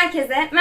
Herkese merhaba.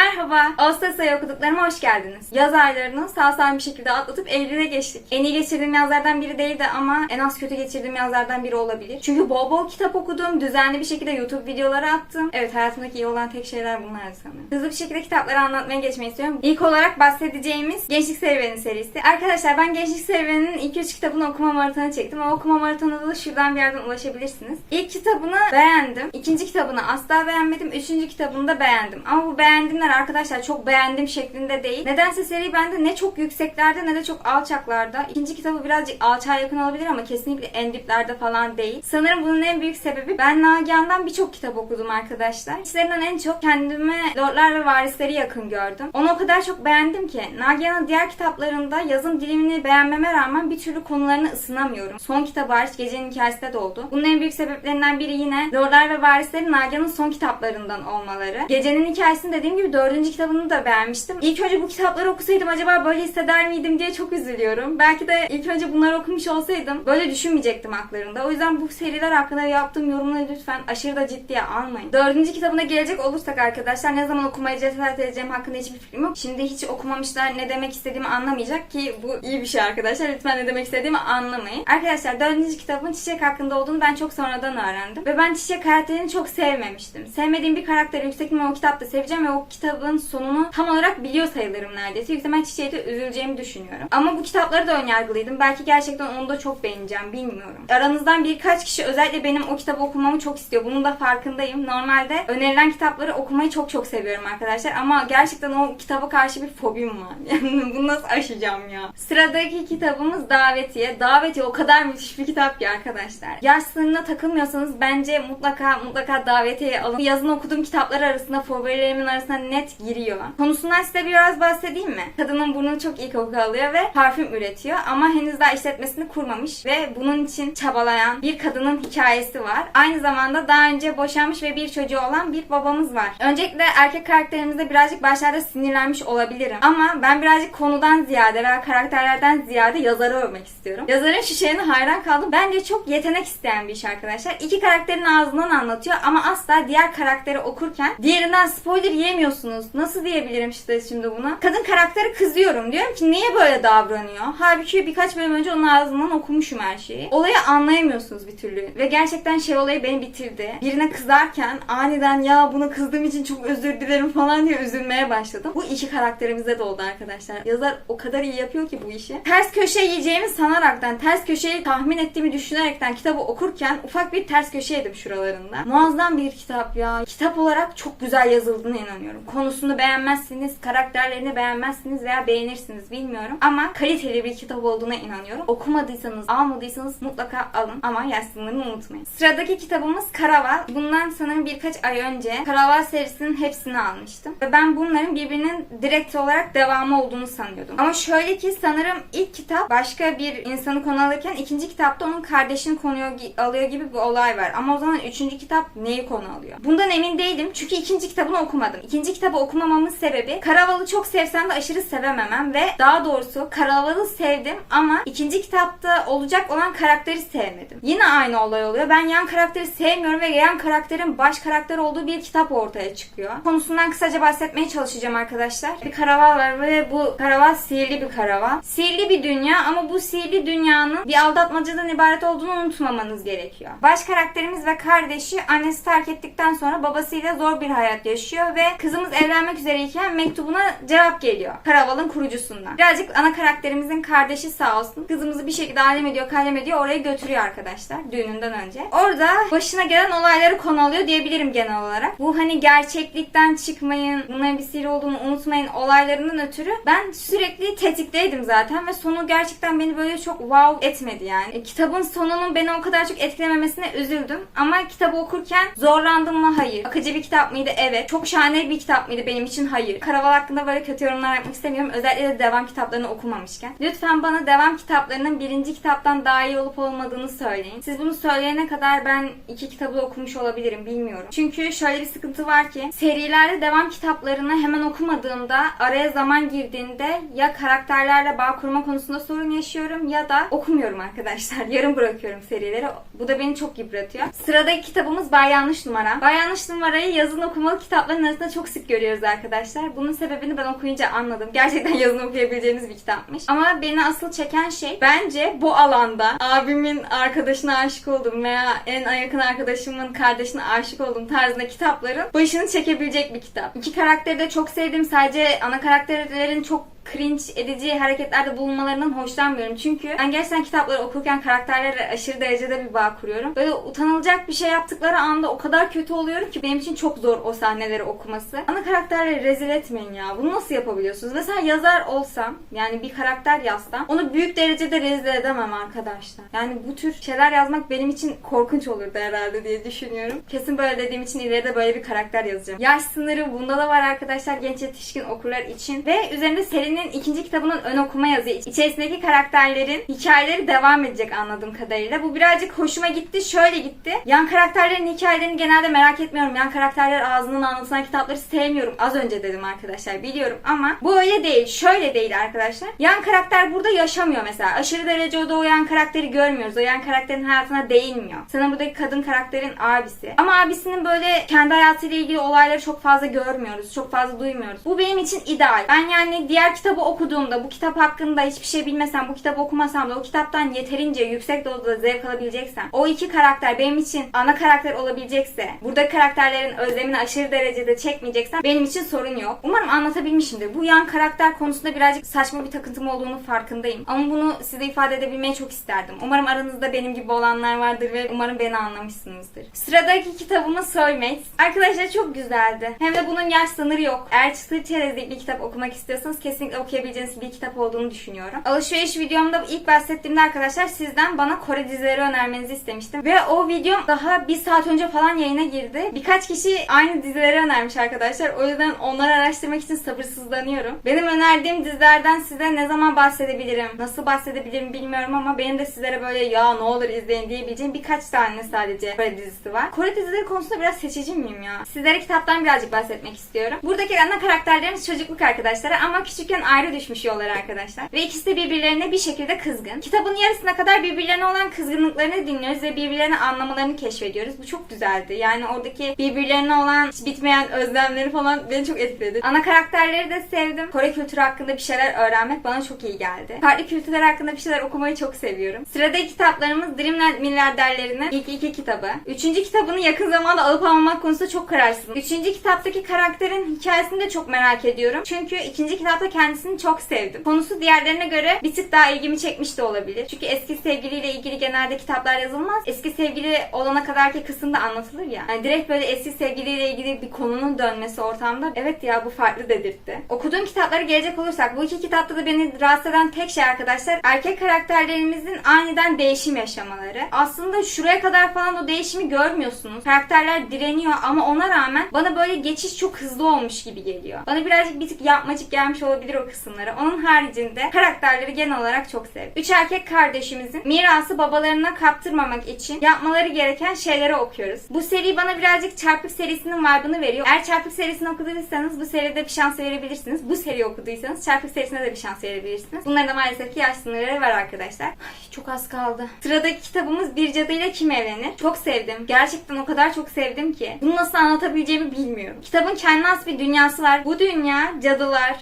Ağustos ayı okuduklarıma hoş geldiniz. Yaz aylarını sağ salim bir şekilde atlatıp Eylül'e geçtik. En iyi geçirdiğim yazlardan biri değildi ama en az kötü geçirdiğim yazlardan biri olabilir. Çünkü bol bol kitap okudum. Düzenli bir şekilde YouTube videoları attım. Evet hayatımdaki iyi olan tek şeyler bunlardı sanırım. Hızlı bir şekilde kitapları anlatmaya geçmeyi istiyorum. İlk olarak bahsedeceğimiz Gençlik Serüveni serisi. Arkadaşlar ben Gençlik Serüveni'nin ilk üç kitabını okuma maratonu çektim. O okuma maratonuna da şuradan bir yerden ulaşabilirsiniz. İlk kitabını beğendim. İkinci kitabını asla beğenmedim. Üçüncü kitabını da beğendim. Ama bu beğendimler arkadaşlar çok beğendim şeklinde değil. Nedense seri bende ne çok yükseklerde ne de çok alçaklarda. İkinci kitabı birazcık alçağa yakın olabilir ama kesinlikle en diplerde falan değil. Sanırım bunun en büyük sebebi ben Nagihan'dan birçok kitap okudum arkadaşlar. İçlerinden en çok kendime Lordlar ve Varisleri yakın gördüm. Onu o kadar çok beğendim ki Nagihan'ın diğer kitaplarında yazım dilimini beğenmeme rağmen bir türlü konularını ısınamıyorum. Son kitabı hariç Gecenin Hikayesi de oldu. Bunun en büyük sebeplerinden biri yine Lordlar ve Varisleri Nagihan'ın son kitaplarından olmaları. Gecenin Hikayesi'ni dediğim gibi dördüncü kitabını da beğenmiştim. İlk önce bu kitapları okusaydım acaba böyle hisseder miydim diye çok üzülüyorum. Belki de ilk önce bunları okumuş olsaydım böyle düşünmeyecektim haklarında. O yüzden bu seriler hakkında yaptığım yorumları lütfen aşırı da ciddiye almayın. Dördüncü kitabına gelecek olursak arkadaşlar ne zaman okumaya cesaret edeceğim hakkında hiçbir fikrim yok. Şimdi hiç okumamışlar ne demek istediğimi anlamayacak ki bu iyi bir şey arkadaşlar. Lütfen ne demek istediğimi anlamayın. Arkadaşlar dördüncü kitabın çiçek hakkında olduğunu ben çok sonradan öğrendim. Ve ben çiçek karakterini çok sevmemiştim. Sevmediğim bir karakteri yüksek ihtimalle o kitapta seveceğim ve o kitabın sonunu tam olarak biliyor sayılırım neredeyse. Yüksek ihtimalle çiçeğe de üzüleceğimi düşünüyorum. Ama bu kitapları da önyargılıydım. Belki gerçekten onu da çok beğeneceğim bilmiyorum. Aranızdan birkaç kişi özellikle benim o kitabı okumamı çok istiyor. Bunun da farkındayım. Normalde önerilen kitapları okumayı çok çok seviyorum arkadaşlar. Ama gerçekten o kitaba karşı bir fobim var. Yani bunu nasıl aşacağım ya? Sıradaki kitabımız Davetiye. Davetiye o kadar müthiş bir kitap ki arkadaşlar. Yaş sınırına takılmıyorsanız bence mutlaka mutlaka Davetiye'yi alın. Yazın okuduğum kitaplar arasında favorilerimin arasına net giriyor. Konusundan size biraz bahsedeyim mi? Kadının burnu çok iyi koku alıyor ve parfüm üretiyor ama henüz daha işletmesini kurmamış ve bunun için çabalayan bir kadının hikayesi var. Aynı zamanda daha önce boşanmış ve bir çocuğu olan bir babamız var. Öncelikle erkek karakterimizde birazcık başlarda sinirlenmiş olabilirim. Ama ben birazcık konudan ziyade veya karakterlerden ziyade yazarı övmek istiyorum. Yazarın şu hayran kaldım. Bence çok yetenek isteyen bir iş arkadaşlar. İki karakterin ağzından anlatıyor ama asla diğer karakteri okurken diğerinden spoiler yemiyorsunuz. Nasıl diyebilirim işte şimdi buna? Kadın karakteri kızıyorum. Diyorum ki niye böyle davranıyor? Halbuki birkaç bölüm önce onun ağzından okumuşum her şeyi. Olayı anlayamıyorsunuz bir türlü. Ve gerçekten şey olayı beni bitirdi. Birine kızarken aniden ya bunu kızdığım için çok özür dilerim falan diye üzülmeye başladım. Bu iki karakterimize de oldu arkadaşlar. Yazar o kadar iyi yapıyor ki bu işi. Ters köşe yiyeceğimi sanaraktan, ters köşeyi tahmin ettiğimi düşünerekten kitabı okurken ufak bir ters köşe yedim şuralarında. Muazzam bir kitap ya. Kitap olarak çok güzel yazıldığına inanıyorum. Konusunu beğenmezsiniz, karakterlerini beğenmezsiniz veya beğenirsiniz bilmiyorum. Ama kaliteli bir kitap olduğuna inanıyorum. Okumadıysanız, almadıysanız mutlaka alın ama yaş unutmayın. Sıradaki kitabımız Karaval. Bundan sanırım birkaç ay önce Karaval serisinin hepsini almıştım. Ve ben bunların birbirinin direkt olarak devamı olduğunu sanıyordum. Ama şöyle ki sanırım ilk kitap başka bir insanı konu alırken ikinci kitapta onun kardeşini konuyor, alıyor gibi bir olay var. Ama o zaman üçüncü kitap neyi konu alıyor? Bundan emin değilim çünkü ikinci kitabını okumadım. İkinci kitabı okumamamın sebebi Karaval'ı çok sevsem de aşırı sevememem ve daha doğrusu Karaval'ı sevdim ama ikinci kitapta olacak olan karakteri sevmedim. Yine aynı olay oluyor. Ben yan karakteri sevmiyorum ve yan karakterin baş karakter olduğu bir kitap ortaya çıkıyor. Konusundan kısaca bahsetmeye çalışacağım arkadaşlar. Bir karaval var ve bu karaval sihirli bir karaval. Sihirli bir dünya ama bu sihirli dünyanın bir aldatmacadan ibaret olduğunu unutmamanız gerekiyor. Baş karakterimiz ve kardeşi annesi terk ettikten sonra babasıyla zor bir hayat yaşıyor ve kızımız evlenmek üzereyken mektubuna cevap geliyor. Karavalın kurucusundan. Birazcık ana karakterimizin kardeşi sağ olsun. Kızımızı bir şekilde alem ediyor, kalem ediyor. Oraya götürüyor arkadaşlar düğününden önce. Orada başına gelen olayları konu alıyor diyebilirim genel olarak. Bu hani gerçeklikten çıkmayın, bunların bir sihir olduğunu unutmayın olaylarından ötürü ben sürekli tetikteydim zaten ve sonu gerçekten beni böyle çok wow etmedi yani. E, kitabın sonunun beni o kadar çok etkilememesine üzüldüm ama kitabı okurken zorlandım mı? Hayır. Akıcı bir kitap mıydı? Evet. Çok şahane bir kitap mıydı benim için? Hayır. Karaval hakkında böyle kötü yorumlar yapmak istemiyorum. Özellikle de devam kitaplarını okumamışken. Lütfen bana devam kitaplarının birinci kitaptan daha iyi olup olmadığını söyleyin. Siz bunu söyleyene kadar ben iki kitabı da okumuş olabilirim bilmiyorum. Çünkü şöyle bir sıkıntı var ki serilerde devam kitaplarını hemen okumadığımda araya zaman girdiğinde ya karakterlerle bağ kurma konusunda sorun yaşıyorum ya da okumuyorum arkadaşlar. Yarım bırakıyorum serileri. Bu da beni çok yıpratıyor. Sıradaki kitabımız Bay Yanlış Numara. Bay Yanlış Numarayı yazın okumalı kitapların arasında çok sık görüyorum. Görüyoruz arkadaşlar. Bunun sebebini ben okuyunca anladım. Gerçekten yazın okuyabileceğiniz bir kitapmış. Ama beni asıl çeken şey bence bu alanda abimin arkadaşına aşık oldum veya en yakın arkadaşımın kardeşine aşık olduğum tarzında kitapların başını çekebilecek bir kitap. İki karakteri de çok sevdim. Sadece ana karakterlerin çok cringe edici hareketlerde bulunmalarından hoşlanmıyorum. Çünkü ben gerçekten kitapları okurken karakterlerle aşırı derecede bir bağ kuruyorum. Böyle utanılacak bir şey yaptıkları anda o kadar kötü oluyorum ki benim için çok zor o sahneleri okuması. Ana karakterleri rezil etmeyin ya. Bunu nasıl yapabiliyorsunuz? Mesela yazar olsam yani bir karakter yazsam onu büyük derecede rezil edemem arkadaşlar. Yani bu tür şeyler yazmak benim için korkunç olurdu herhalde diye düşünüyorum. Kesin böyle dediğim için ileride böyle bir karakter yazacağım. Yaş sınırı bunda da var arkadaşlar genç yetişkin okurlar için. Ve üzerinde serinin ikinci kitabının ön okuma yazı. İçerisindeki karakterlerin hikayeleri devam edecek anladığım kadarıyla. Bu birazcık hoşuma gitti. Şöyle gitti. Yan karakterlerin hikayelerini genelde merak etmiyorum. Yan karakterler ağzının anlatılan kitapları sevmiyorum. Az önce dedim arkadaşlar biliyorum ama bu öyle değil. Şöyle değil arkadaşlar. Yan karakter burada yaşamıyor mesela. Aşırı derecede o yan karakteri görmüyoruz. O yan karakterin hayatına değinmiyor. Sana buradaki kadın karakterin abisi. Ama abisinin böyle kendi hayatıyla ilgili olayları çok fazla görmüyoruz. Çok fazla duymuyoruz. Bu benim için ideal. Ben yani diğer kitabı okuduğumda bu kitap hakkında hiçbir şey bilmesem, bu kitabı okumasam da o kitaptan yeterince yüksek dozda zevk alabileceksem, o iki karakter benim için ana karakter olabilecekse, burada karakterlerin özlemini aşırı derecede çekmeyeceksem benim için sorun yok. Umarım anlatabilmişimdir. Bu yan karakter konusunda birazcık saçma bir takıntım olduğunu farkındayım. Ama bunu size ifade edebilmeyi çok isterdim. Umarım aranızda benim gibi olanlar vardır ve umarım beni anlamışsınızdır. Sıradaki kitabımız Soulmates. Arkadaşlar çok güzeldi. Hem de bunun yaş sınırı yok. Eğer çıtır çerezlik bir kitap okumak istiyorsanız kesinlikle okuyabileceğiniz bir kitap olduğunu düşünüyorum. Alışveriş videomda ilk bahsettiğimde arkadaşlar sizden bana Kore dizileri önermenizi istemiştim. Ve o videom daha bir saat önce falan yayına girdi. Birkaç kişi aynı dizileri önermiş arkadaşlar. O yüzden onları araştırmak için sabırsızlanıyorum. Benim önerdiğim dizilerden size ne zaman bahsedebilirim, nasıl bahsedebilirim bilmiyorum ama benim de sizlere böyle ya ne olur izleyin diyebileceğim birkaç tane sadece Kore dizisi var. Kore dizileri konusunda biraz seçici miyim ya? Sizlere kitaptan birazcık bahsetmek istiyorum. Buradaki ana karakterlerimiz çocukluk arkadaşları ama küçükken ayrı düşmüş yolları arkadaşlar. Ve ikisi de birbirlerine bir şekilde kızgın. Kitabın yarısına kadar birbirlerine olan kızgınlıklarını dinliyoruz ve birbirlerini anlamalarını keşfediyoruz. Bu çok güzeldi. Yani oradaki birbirlerine olan bitmeyen özlemleri falan beni çok etkiledi. Ana karakterleri de sevdim. Kore kültürü hakkında bir şeyler öğrenmek bana çok iyi geldi. Farklı kültürler hakkında bir şeyler okumayı çok seviyorum. Sıradaki kitaplarımız Dreamland Milyarderlerinin ilk iki kitabı. Üçüncü kitabını yakın zamanda alıp almamak konusunda çok kararsızım. Üçüncü kitaptaki karakterin hikayesini de çok merak ediyorum. Çünkü ikinci kitapta kendisini çok sevdim. Konusu diğerlerine göre bir tık daha ilgimi çekmiş de olabilir. Çünkü eski sevgiliyle ilgili genelde kitaplar yazılmaz. Eski sevgili olana kadarki kısımda anlatılır ya. Yani direkt böyle eski sevgiliyle ilgili bir konunun dönmesi ortamda evet ya bu farklı dedirtti. Okuduğum kitaplara gelecek olursak bu iki kitapta da beni rahatsız eden tek şey arkadaşlar erkek karakterlerimizin aniden değişim yaşamaları. Aslında şuraya kadar falan o değişimi görmüyorsunuz. Karakterler direniyor ama ona rağmen bana böyle geçiş çok hızlı olmuş gibi geliyor. Bana birazcık bir tık yapmacık gelmiş olabilir o kısımları. Onun haricinde karakterleri genel olarak çok sevdim. Üç erkek kardeşimizin mirası babalarına kaptırmamak için yapmaları gereken şeyleri okuyoruz. Bu seri bana birazcık Çarpık serisinin vibe'ını veriyor. Eğer Çarpık serisini okuduysanız bu seride bir şans verebilirsiniz. Bu seriyi okuduysanız Çarpık serisine de bir şans verebilirsiniz. Bunların da maalesef ki yaş sınırları var arkadaşlar. Ay, çok az kaldı. Sıradaki kitabımız Bir Cadıyla Kim Evlenir? Çok sevdim. Gerçekten o kadar çok sevdim ki. Bunu nasıl anlatabileceğimi bilmiyorum. Kitabın kendine has bir dünyası var. Bu dünya cadılar,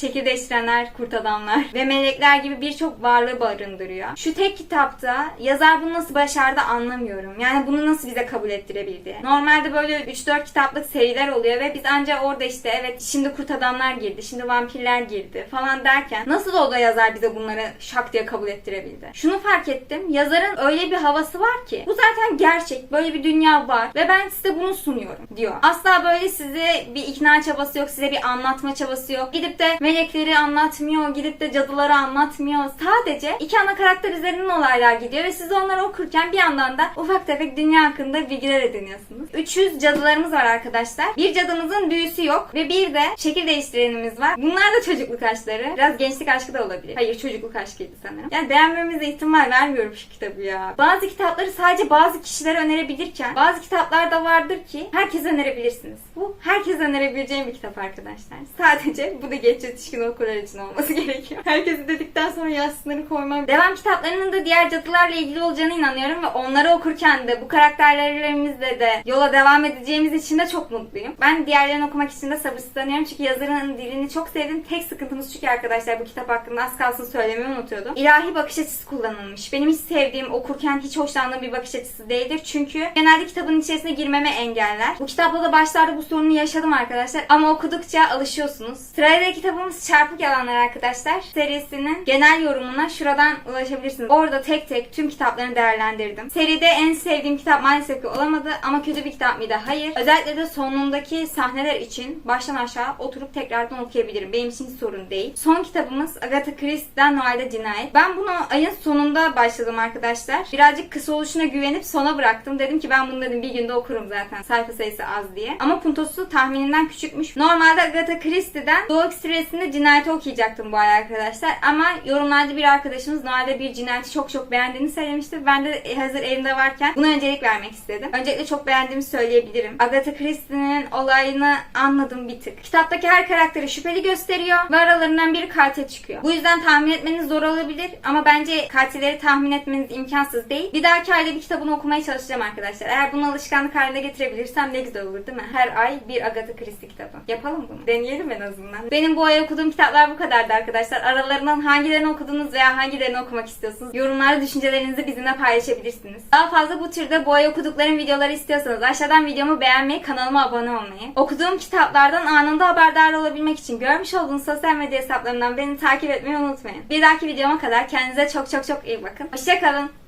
çekirdeştirenler, kurt adamlar ve melekler gibi birçok varlığı barındırıyor. Şu tek kitapta yazar bunu nasıl başardı anlamıyorum. Yani bunu nasıl bize kabul ettirebildi? Normalde böyle 3-4 kitaplık seriler oluyor ve biz ancak orada işte evet şimdi kurt adamlar girdi, şimdi vampirler girdi falan derken nasıl o da yazar bize bunları şak diye kabul ettirebildi? Şunu fark ettim. Yazarın öyle bir havası var ki bu zaten gerçek. Böyle bir dünya var ve ben size bunu sunuyorum diyor. Asla böyle size bir ikna çabası yok, size bir anlatma çabası yok. Gidip de melekleri anlatmıyor, gidip de cadıları anlatmıyor. Sadece iki ana karakter üzerinden olaylar gidiyor ve siz onları okurken bir yandan da ufak tefek dünya hakkında bilgiler ediniyorsunuz. 300 cadılarımız var arkadaşlar. Bir cadımızın büyüsü yok ve bir de şekil değiştirenimiz var. Bunlar da çocukluk aşkları. Biraz gençlik aşkı da olabilir. Hayır çocukluk aşkıydı sanırım. Yani beğenmemize ihtimal vermiyorum şu kitabı ya. Bazı kitapları sadece bazı kişilere önerebilirken bazı kitaplar da vardır ki herkes önerebilirsiniz. Bu herkes önerebileceğim bir kitap arkadaşlar. Sadece bu da genç yetişkin okurlar için olması gerekiyor. Herkesi dedikten sonra yaz sınırı koymam. Devam kitaplarının da diğer cadılarla ilgili olacağına inanıyorum ve onları okurken de bu karakterlerimizle de yola devam edeceğimiz için de çok mutluyum. Ben diğerlerini okumak için de sabırsızlanıyorum çünkü yazarın dilini çok sevdim. Tek sıkıntımız çünkü arkadaşlar bu kitap hakkında az kalsın söylemeyi unutuyordum. İlahi bakış açısı kullanılmış. Benim hiç sevdiğim, okurken hiç hoşlandığım bir bakış açısı değildir. Çünkü genelde kitabın içerisine girmeme engeller. Bu kitapla da başlarda bu sorunu yaşadım arkadaşlar ama okudukça alışıyorsunuz. Sırayla kitabımız Çarpık Yalanlar arkadaşlar. Serisinin genel yorumuna şuradan ulaşabilirsiniz. Orada tek tek tüm kitaplarını değerlendirdim. Seride en sevdiğim kitap maalesef ki olamadı ama kötü bir kitap mıydı? Hayır. Özellikle de sonundaki sahneler için baştan aşağı oturup tekrardan okuyabilirim. Benim için sorun değil. Son kitabımız Agatha Christie'den Noel'de Cinayet. Ben bunu ayın sonunda başladım arkadaşlar. Birazcık kısa oluşuna güvenip sona bıraktım. Dedim ki ben bunu dedim bir günde okurum zaten. Sayfa sayısı az diye. Ama puntosu tahmininden küçükmüş. Normalde Agatha Christie'den Doğu Ekspresi'nde cinayeti okuyacaktım bu ay arkadaşlar. Ama yorumlarda bir arkadaşımız Noel'de bir cinayeti çok çok beğendiğini söylemişti. Ben de hazır elimde varken buna öncelik vermek istedim. Öncelikle çok beğendiğimi söyleyebilirim. Agatha Christie'nin olayını anladım bir tık. Kitaptaki her karakteri şüpheli gösteriyor ve aralarından biri katil çıkıyor. Bu yüzden tahmin etmeniz zor olabilir ama bence katilleri tahmin etmeniz imkansız değil. Bir dahaki ayda bir kitabını okumaya çalışacağım arkadaşlar. Eğer bunu alışkanlık haline getirebilirsem ne güzel olur değil mi? Her ay bir Agatha Christie kitabı. Yapalım bunu. Deneyelim en azından. Benim bu ay okuduğum kitaplar bu kadardı arkadaşlar. Aralarından hangilerini okudunuz veya hangilerini okumak istiyorsunuz? Yorumlarda düşüncelerinizi bizimle paylaşabilirsiniz. Daha fazla bu türde bu ay okuduklarım videoları istiyorsanız aşağıdan videomu beğenmeyi, kanalıma abone olmayı, okuduğum kitaplardan anında haberdar olabilmek için görmüş olduğunuz sosyal medya hesaplarımdan beni takip etmeyi unutmayın. Bir dahaki videoma kadar kendinize çok çok çok iyi bakın. Hoşçakalın.